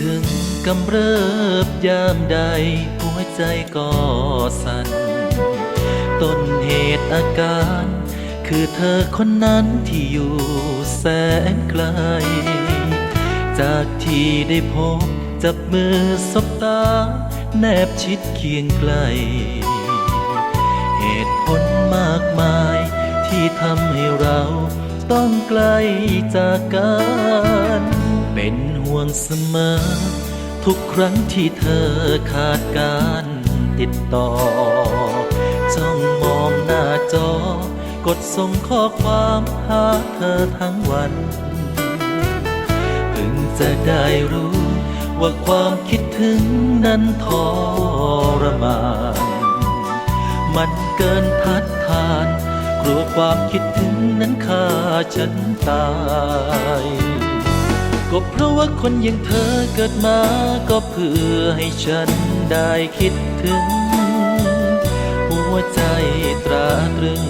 ถึงกำเริบยามใด หัวใจก็สั่น ต้นเหตุอาการ คือเธอคนนั้นที่อยู่แสนไกล จากที่ได้พบจับมือสบตา แนบชิดเคียงไกล เหตุผลมากมายที่ทำให้เราต้องไกลจากกัน เป็นห่วงเสมอ ทุกครั้งที่เธอขาดการติดต่อ จ้องมองหน้าจอ กดส่งข้อความหาเธอทั้งวัน เพิ่งจะได้รู้ ว่าความคิดถึงนั้นทรมาน มันเกินทัดทานกลัวความคิดถึงนั้นฆ่าฉันตาย ก็เพราะว่าคนอย่างเธอเกิดมาก็เพื่อให้ฉันได้คิดถึง หัวใจตราตรึง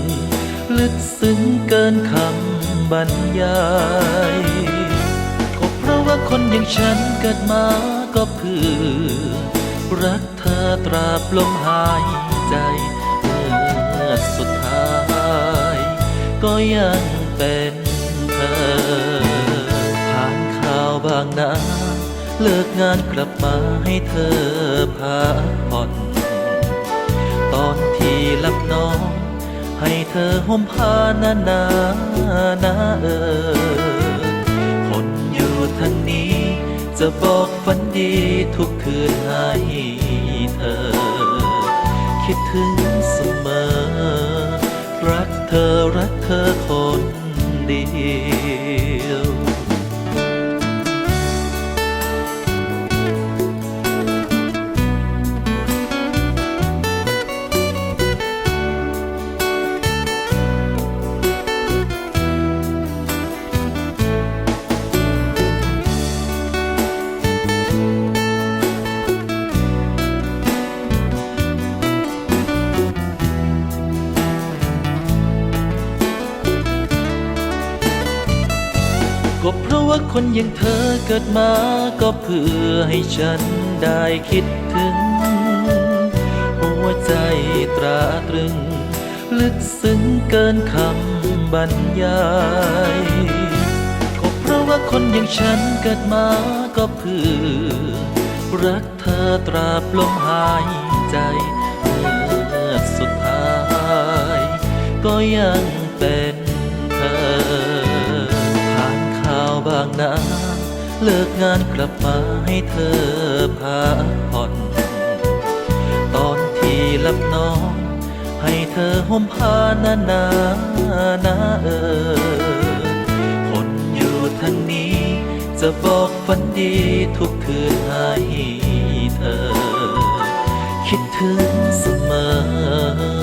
ลึกซึ้งเกินคำบรรยายก็เพราะว่าคนอย่างฉันเกิดมาก็เพื่อ รักเธอตราบลมหายใจเมื่อสุดท้าย ก็ยังเป็น นา เลิกงานกลับมาให้เธอพักผ่อน ตอนที่หลับนอนให้เธอห่มผ้านาหนาหนาเออ คนอยู่ทางนี้ จะบอกฝันดีทุกคืนให้เธอ คิดถึงเสมอ รักเธอรักเธอคนเดียว ก็เพราะว่าคนอย่างเธอเกิดมาก็เพื่อให้ฉันได้คิดถึง หัวใจตราตรึง ลึกซึ้งเกินคำบรรยายก็เพราะว่าคนอย่างฉันเกิดมาก็เพื่อ รักเธอตราบลมหายใจเมื่อสุดท้าย ก็ยัง เลิกงานกลับมาให้เธอพักผ่อนตอนที่หลับนอนให้เธอห่มผ้านาหนาหนาเออคนอยู่ทางนี้ จะบอกฝันดีทุกคืนให้เธอ คิดถึงเสมอ